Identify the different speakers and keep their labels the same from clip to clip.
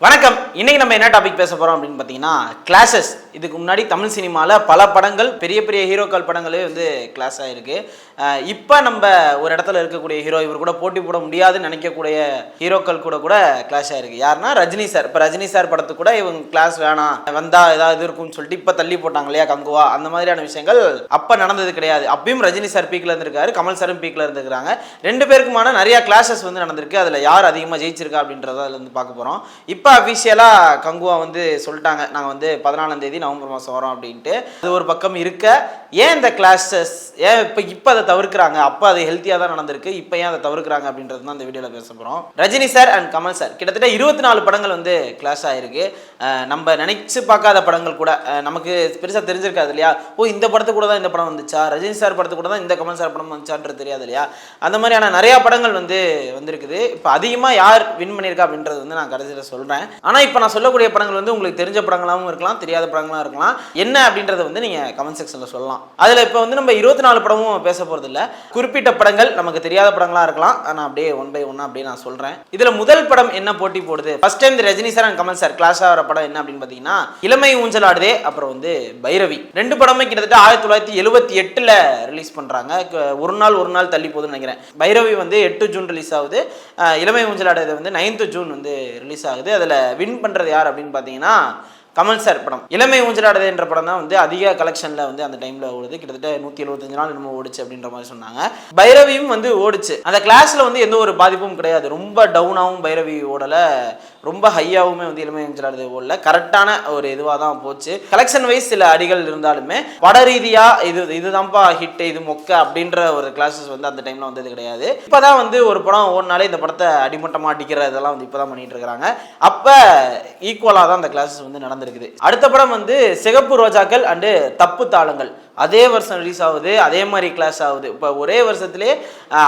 Speaker 1: வணக்கம் இன்னைக்கு நம்ம என்ன டாபிக் பேச போறோம் அப்படின்னு பார்த்தீங்கன்னா கிளாஸஸ் இதுக்கு முன்னாடி தமிழ் சினிமாவில் பல படங்கள் பெரிய பெரிய ஹீரோக்கள் படங்களே வந்து கிளாஸ் ஆயிருக்கு. இப்போ நம்ம ஒரு இடத்துல இருக்கக்கூடிய ஹீரோ இவர் கூட போட்டி போட முடியாதுன்னு நினைக்கக்கூடிய ஹீரோக்கள் கூட கூட கிளாஸ் ஆயிருக்கு. யாருன்னா ரஜினி சார் இப்போ ரஜினி சார் படத்துக்கு கூட இவங்க கிளாஸ் வேணாம். வந்தா ஏதாவது இருக்கும்னு சொல்லிட்டு இப்போ தள்ளி போட்டாங்க இல்லையா கங்குவா? அந்த மாதிரியான விஷயங்கள் அப்போ நடந்தது கிடையாது. அப்பயும் ரஜினி சார் பீக்ல இருந்திருக்காரு கமல் சாரும் பீக்ல இருந்திருக்காங்க ரெண்டு பேருக்குமான நிறைய கிளாஸஸ் வந்து நடந்திருக்கு. அதில் யார் அதிகமாக ஜெயிச்சிருக்கா அப்படின்றத அதில் வந்து பார்க்க போகிறோம் இப்போ அஃபிஷியலாக கங்குவா வந்து சொல்லிட்டாங்க. நாங்கள் வந்து பதினாலாம் தேதி நவம்பர் மாதம் வரோம் அப்படின்ட்டு. அது ஒரு பக்கம் இருக்க. ஏன் இந்த கிளாஸஸ் ஏன் இப்போ இப்போ அதை தவிர்க்கிறாங்க? அப்போ அது ஹெல்த்தியாக தான் நடந்திருக்கு. இப்போ ஏன் அதை தவிர்க்கிறாங்க அப்படின்றது தான் இந்த வீடியோவில் பேச போகிறோம் Rajini sir and Kamal sir கிட்டத்தட்ட இருபத்தி நாலு படங்கள் வந்து கிளாஸ் ஆகிருக்கு நம்ம நினச்சி பார்க்காத படங்கள் கூட. நமக்கு பெருசாக தெரிஞ்சிருக்காது இல்லையா? ஓ இந்த படத்து கூட தான் இந்த படம் வந்துச்சா? ரஜினி சார் படத்து கூட தான் இந்த கமல் சார் படம் வந்துச்சான்றது தெரியாது இல்லையா? அந்த மாதிரியான நிறையா படங்கள் வந்து வந்திருக்குது. இப்போ அதிகமாக யார் வின் பண்ணியிருக்கா அப்படின்றது வந்து நான் கடைசியில் சொல்கிறேன் ஆனால் இப்போ நான் சொல்லக்கூடிய படங்கள் வந்து உங்களுக்கு தெரிஞ்ச படங்களாகவும் இருக்கலாம் தெரியாத படங்களாக இருக்கலாம். என்ன அப்படின்றத வந்து நீங்கள் கமெண்ட் செக்ஷனில் சொல்லலாம். அதில் இப்போ வந்து நம்ம இருபத்தி நாலு படமும் பேச போகிறது இல்லை குறிப்பிட்ட படங்கள் நமக்கு தெரியாத படங்களாக இருக்கலாம். நான் அப்படியே ஒன் பை ஒன்னாக அப்படியே நான் சொல்கிறேன் இதில் முதல் படம் என்ன போட்டி போடுது? ஃபர்ஸ்ட் டைம் இந்த Rajini sir and Kamal sir clash ஆகிற படம் என்ன அப்படின்னு பார்த்தீங்கன்னா இளமை ஊஞ்சல் ஆடுதே அப்புறம் வந்து பைரவி. ரெண்டு படமே கிட்டத்தட்ட ஆயிரத்தி தொள்ளாயிரத்தி எழுபத்தி எட்டில் ரிலீஸ் பண்ணுறாங்க ஒரு நாள் ஒரு நாள் தள்ளி போகுதுன்னு நினைக்கிறேன். பைரவி வந்து எட்டு ஜூன் ரிலீஸ் ஆகுது. இளமை ஊஞ்சல் ஆடுறது வந்து நைன்த்து ஜூன் வந்து ரிலீஸ் ஆகுது. அதில் வின் பண்ணுறது யார் அப்படின்னு பார்த்தீங்கன்னா கமல் சார் படம். இளமை ஊஞ்சலாடுது என்ற படம் தான் வந்து அதிக கலெக்ஷனில் வந்து அந்த டைமில் ஓடுது. கிட்டத்தட்ட நூற்றி எழுபத்தஞ்சு நாள் என்னமோ ஓடுச்சு அப்படின்ற மாதிரி சொன்னாங்க. பைரவியும் வந்து ஓடுச்சு. அந்த கிளாஸில் வந்து எந்த ஒரு பாதிப்பும் கிடையாது. ரொம்ப டவுனாகவும் பைரவி ஓடலை. ரொம்ப ஹையாகவுமே வந்து இளமை ஊஞ்சலாடுது போல கரெக்டான ஒரு இதுவாக தான் போச்சு. கலெக்ஷன் வைஸ் சில அடிகள் இருந்தாலுமே பட ரீதியாக இது இதுதான்ப்பா ஹிட் இது மொக்க அப்படின்ற ஒரு கிளாஸஸ் வந்து அந்த டைமில் வந்தது கிடையாது. இப்போ தான் வந்து ஒரு படம் ஓடினாலே இந்த படத்தை அடிமட்டமாக அடிக்கிற இதெல்லாம் வந்து இப்போ தான் பண்ணிட்டு இருக்கிறாங்க அப்போ ஈக்குவலாக தான் அந்த கிளாஸஸ் வந்து நடந்திருக்குது. அடுத்த படம் வந்து சிகப்பு ரோஜாக்கள் அண்டு தப்பு தாளங்கள். அதே வருஷம் ரிலீஸ் ஆகுது அதே மாதிரி கிளாஷ் ஆகுது. இப்போ ஒரே வருஷத்துலேயே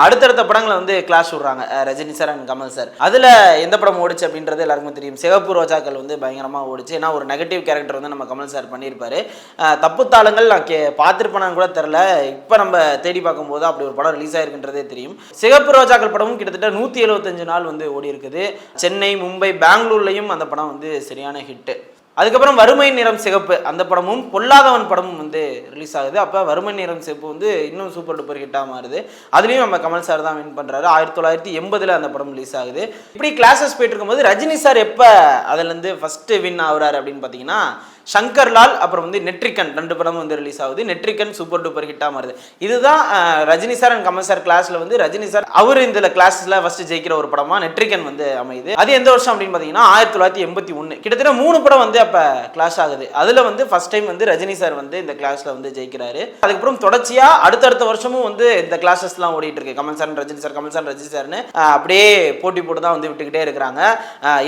Speaker 1: அடுத்தடுத்த படங்களை வந்து கிளாஷ் விடுறாங்க Rajini sir and Kamal sir அதில் எந்த படம் ஓடிச்சு அப்படின்றது எல்லாருக்குமே தெரியும். சிகப்பு ரோஜாக்கள் வந்து பயங்கரமாக ஓடிச்சு. ஏன்னா ஒரு நெகட்டிவ் கேரக்டர் வந்து நம்ம கமல் சார் பண்ணியிருப்பார். தப்புத்தாளங்கள் தப்பு தாளங்கள் நான் கே பார்த்துருப்பேனான்னு கூட தெரில. இப்போ நம்ம தேடி பார்க்கும்போது அப்படி ஒரு படம் ரிலீஸ் ஆகிருக்குன்றதே தெரியும். சிகப்பு ரோஜாக்கள் படமும் கிட்டத்தட்ட நூற்றி எழுபத்தஞ்சு நாள் வந்து ஓடி இருக்குது சென்னை மும்பை பெங்களூர்லையும் அந்த படம் வந்து சரியான ஹிட்டு அதுக்கப்புறம் வறுமை நிறம் சிகப்பு அந்த படமும் பொல்லாதவன் படமும் வந்து ரிலீஸ் ஆகுது. அப்போ வறுமை நிறம் சிகப்பு வந்து இன்னும் சூப்பர் டூப்பர் ஹிட்டாக மாறுது. அதுலேயும் நம்ம கமல் சார் தான் வின் பண்ணுறாரு ஆயிரத்தி தொள்ளாயிரத்தி எண்பதில் அந்த படம் ரிலீஸ் ஆகுது. இப்படி கிளாஸஸ் போயிட்டு இருக்கும்போது ரஜினி சார் எப்போ அதுலேருந்து ஃபஸ்ட்டு வின் ஆகுறாரு அப்படின்னு பார்த்தீங்கன்னா சங்கர்லால் அப்புறம் வந்து நெட்ரிகன் ரெண்டு படமும் வந்து ரிலீஸ் ஆகுது. நெட்ரிகன் சூப்பர் டூப்பர் ஹிட்டாக மாறுது. இதுதான் Rajini sir and Kamal sir கிளாஸில் வந்து ரஜினி சார் அவர் இந்த கிளாஸில் ஃபஸ்ட்டு ஜெயிக்கிற ஒரு படமாக நெட்ரிகன் வந்து அமையுது. அது எந்த வருஷம் அப்படின்னு பார்த்தீங்கன்னா ஆயிரத்தி தொள்ளாயிரத்தி எண்பத்தி ஒன்று கிட்டத்தட்ட மூணு படம் வந்து அப்போ கிளாஸ் ஆகுது. அதில் வந்து ஃபஸ்ட் டைம் வந்து ரஜினி சார் வந்து இந்த கிளாஸில் வந்து ஜெயிக்கிறாரு. அதுக்கப்புறம் தொடர்ச்சியாக அடுத்தடுத்த வருஷமும் வந்து இந்த கிளாஸஸ்லாம் ஓடிட்டு இருக்கு. Kamal sir Rajini sir Kamal sir Rajini சார்னு அப்படியே போட்டி போட்டு தான் வந்து விட்டுக்கிட்டே இருக்கிறாங்க.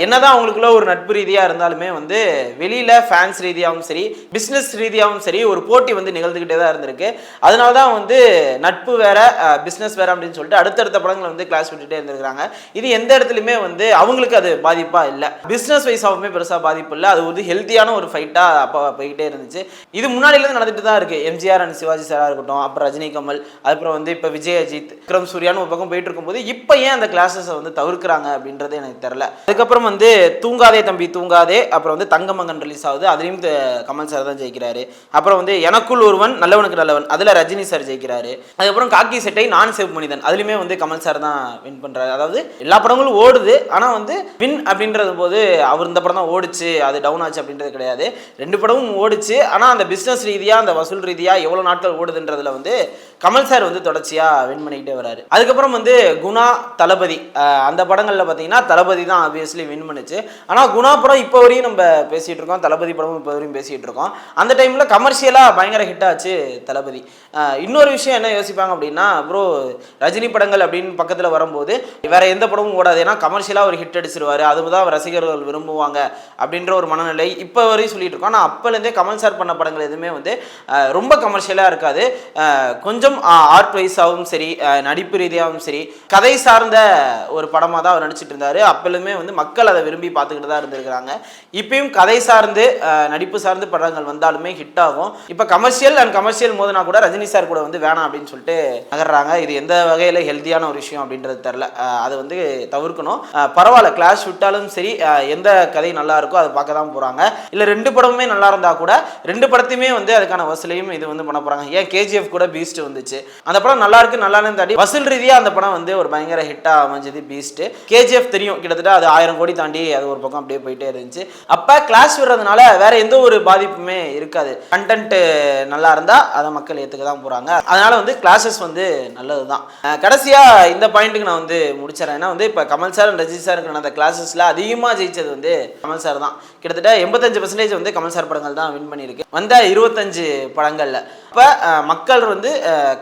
Speaker 1: என்னதான் அவங்களுக்குள்ள ஒரு நட்பு ரீதியாக இருந்தாலுமே வந்து வெளியில் ஃபேன்ஸ் ரீதியாகவும் சரி பிஸ்னஸ் ரீதியாகவும் சரி ஒரு போட்டி வந்து நிகழ்ந்துக்கிட்டே தான் இருந்திருக்கு. அதனால தான் வந்து நட்பு வேற பிஸ்னஸ் வேற அப்படின்னு சொல்லிட்டு அடுத்தடுத்த படங்களை வந்து கிளாஸ் விட்டுட்டே இருந்திருக்காங்க இது எந்த இடத்துலையுமே வந்து அவங்களுக்கு அது பாதிப்பாக இல்லை. பிஸ்னஸ் வைஸாகவுமே பெருசாக பாதிப்பு இல்லை. அது ஒரு ஹெல்த்தியான ஒரு ஃபைட்டாக அப்போ போய்கிட்டே இருந்துச்சு. இது முன்னாடியிலேருந்து நடந்துட்டு தான் இருக்குது எம்ஜிஆர் அண்ட் சிவாஜி சாராக இருக்கட்டும் அப்புறம் ரஜினி கமல் அதுக்கப்புறம் வந்து இப்போ விஜய் அஜித் விக்ரம் சூர்யான்னு ஒரு பக்கம் போயிட்டு இருக்கும்போது இப்போ ஏன் அந்த கிளாஸஸை வந்து தவிர்க்கிறாங்க அப்படின்றது எனக்கு தெரில அதுக்கப்புறம் வந்து தூங்காதே தம்பி தூங்காதே அப்புறம் வந்து தங்கமங்கன் ரிலீஸ் ஆகுது. அதுலேயும் த- கமல் சார் தான் ஜெயிக்கிறாரு. அப்புறம் வந்து எனக்குள் ஒருவன் நல்லவனுக்கு நல்லவன். அதில் ரஜினி சார் ஜெயிக்கிறாரு. அதுக்கப்புறம் காக்கி செட்டை நான் சேவ் மனிதன் அதுலேயுமே வந்து கமல் சார் தான் வின் பண்ணுறாரு அதாவது எல்லா படங்களும் ஓடுது. ஆனால் வந்து வின் அப்படின்றது போது அவர் இந்த படம் தான் ஓடுச்சு அது டவுன் ஆச்சு அப்படின்றது கிடையாது. ரெண்டு படமும் ஓடுச்சு. ஆனால் அந்த பிஸ்னஸ் ரீதியாக அந்த வசூல் ரீதியாக எவ்வளோ நாட்கள் ஓடுதுன்றதுல வந்து கமல் சார் வந்து தொடர்ச்சியாக வின் பண்ணிக்கிட்டே வராரு. அதுக்கப்புறம் வந்து குணா தளபதி. அந்த படங்களில் பார்த்தீங்கன்னா தளபதி தான் ஆப்வியஸ்லி வின் பண்ணுச்சு. ஆனால் குணா படம் இப்போ வரையும் நம்ம பேசிகிட்டு இருக்கோம். தளபதி படமும் இப்போ வரையும் பேசிகிட்டு இருக்கோம். அந்த டைமில் கமர்ஷியலாக பயங்கர ஹிட் ஆச்சு தளபதி. இன்னொரு விஷயம் என்ன யோசிப்பாங்க அப்படின்னா ப்ரோ ரஜினி படங்கள் அப்படின்னு பக்கத்தில் வரும்போது வேற எந்த படமும் ஓடாது. ஏன்னா கமர்ஷியலாக ஒரு ஹிட் அடிச்சிருவாரு. அதுதான் ரசிகர்கள் விரும்புவாங்க அப்படின்ற ஒரு மனநிலை இப்போ வரையும் சொல்லிட்டு இருக்கோம். ஆனால் அப்போலேருந்தே கமல் சார் பண்ண படங்கள் எதுவுமே வந்து ரொம்ப கமர்ஷியலாக இருக்காது. கொஞ்சம் கொஞ்சம் ஆர்ட் வைஸாகவும் சரி நடிப்பு ரீதியாகவும் சரி கதை சார்ந்த ஒரு படமாக தான் அவர் நடிச்சிட்டு இருந்தாரு. அப்பலுமே வந்து மக்கள் அதை விரும்பி பார்த்துக்கிட்டு தான் இருந்திருக்கிறாங்க. இப்பயும் கதை சார்ந்து நடிப்பு சார்ந்து படங்கள் வந்தாலுமே ஹிட் ஆகும். இப்போ கமர்ஷியல் அண்ட் கமர்ஷியல் மோதுனா கூட ரஜினி சார் கூட வந்து வேணாம் அப்படின்னு சொல்லிட்டு நகர்றாங்க. இது எந்த வகையில் ஹெல்த்தியான ஒரு விஷயம் அப்படின்றது தெரில அது வந்து தவிர்க்கணும். பரவாயில்ல கிளாஸ் விட்டாலும் சரி எந்த கதை நல்லா இருக்கோ அதை பார்க்க தான் போகிறாங்க இல்லை ரெண்டு படமுமே நல்லா இருந்தால் கூட ரெண்டு படத்தையுமே வந்து அதுக்கான வசூலையும் இது வந்து பண்ண போகிறாங்க ஏன் கேஜிஎஃப் கூட பீஸ்ட் வந்து இருந்துச்சு. அந்த படம் நல்லா இருக்கு நல்லா தாண்டி வசூல் ரீதியாக அந்த படம் வந்து ஒரு பயங்கர ஹிட்டாக அமைஞ்சது பீஸ்ட் கேஜிஎஃப் தெரியும் கிட்டத்தட்ட அது ஆயிரம் கோடி தாண்டி அது ஒரு பக்கம் அப்படியே போயிட்டே இருந்துச்சு. அப்போ கிளாஸ் விடுறதுனால வேற எந்த ஒரு பாதிப்புமே இருக்காது. கண்டென்ட் நல்லா இருந்தால் அதை மக்கள் ஏற்றுக்க தான் போகிறாங்க அதனால வந்து கிளாஸஸ் வந்து நல்லது தான் கடைசியாக இந்த பாயிண்ட்டுக்கு நான் வந்து முடிச்சிடறேன். ஏன்னா வந்து இப்போ கமல் சார் ரஜினி இருக்கிற அந்த கிளாஸஸில் அதிகமாக ஜெயிச்சது வந்து கமல் சார் தான். கிட்டத்தட்ட எண்பத்தஞ்சு பர்சன்டேஜ் வந்து கமல் சார் படங்கள் தான் வின் பண்ணியிருக்கு. வந்த இருபத்தஞ்சு படங்களில். இப்போ மக்கள் வந்து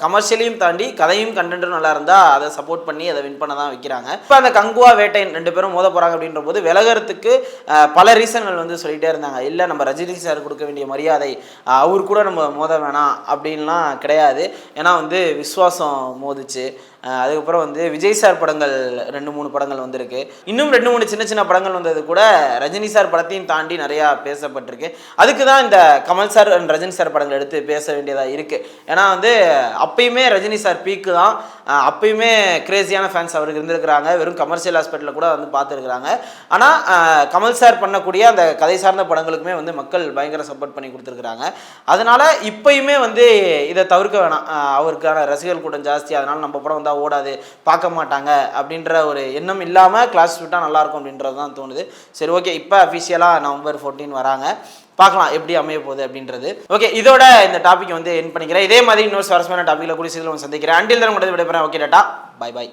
Speaker 1: கமர்ஷியலையும் தாண்டி கதையும் கண்டென்ட்டும் நல்லா இருந்தால் அதை சப்போர்ட் பண்ணி அதை வின் பண்ண தான் வைக்கிறாங்க. இப்போ அந்த கங்குவா வேட்டை ரெண்டு பேரும் மோத போகிறாங்க அப்படின்ற போது விலகிறதுக்கு பல ரீசன்கள் வந்து சொல்லிகிட்டே இருந்தாங்க. இல்லை நம்ம ரஜினி சார் கொடுக்க வேண்டிய மரியாதை அவர் கூட நம்ம மோத வேணாம் அப்படின்லாம் கிடையாது. ஏன்னா வந்து விஸ்வாசம் மோதுச்சு அதுக்கப்புறம் வந்து விஜய் சார் படங்கள் ரெண்டு மூணு படங்கள் வந்திருக்கு. இன்னும் ரெண்டு மூணு சின்ன சின்ன படங்கள் வந்தது கூட ரஜினி சார் படத்தையும் தாண்டி நிறையா பேசப்பட்டிருக்கு. அதுக்கு தான் இந்த Kamal sir and Rajini sir படங்கள் எடுத்து பேச வேண்டியது வேண்டியதாக இருக்குது ஏன்னா வந்து அப்பயுமே ரஜினி சார் பீக்கு தான். அப்பயுமே கிரேசியான ஃபேன்ஸ் அவருக்கு இருந்திருக்கிறாங்க. வெறும் கமர்ஷியல் ஹாஸ்பிட்டலில் கூட வந்து பார்த்துருக்குறாங்க. ஆனால் கமல் சார் பண்ணக்கூடிய அந்த கதை சார்ந்த படங்களுக்குமே வந்து மக்கள் பயங்கர சப்போர்ட் பண்ணி கொடுத்துருக்குறாங்க. அதனால் இப்பயுமே வந்து இதை தவிர்க்க வேணாம். அவருக்கான ரசிகர்கள் கூட்டம் ஜாஸ்தி. அதனால் நம்ம படம் வந்தால் ஓடாது பார்க்க மாட்டாங்க அப்படின்ற ஒரு எண்ணம் இல்லாமல் கிளாஸ் விட்டால் நல்லாயிருக்கும் அப்படின்றது தான் தோணுது. சரி ஓகே இப்போ அஃபிஷியலாக நவம்பர் ஃபோர்டீன் வராங்க. பார்க்கலாம் எப்படி அமைய போகுது அப்படின்றது. ஓகே இதோட இந்த டாபிக் வந்து என் பண்ணிக்கிறேன். இதே மாதிரி இன்னொரு சுவாரஸ்யமான டாப்பிக்கில் கூட சீக்கிரம் சந்திக்கிறேன். அண்டில் தான் மட்டும் விடைபெறேன். Okay tata bye bye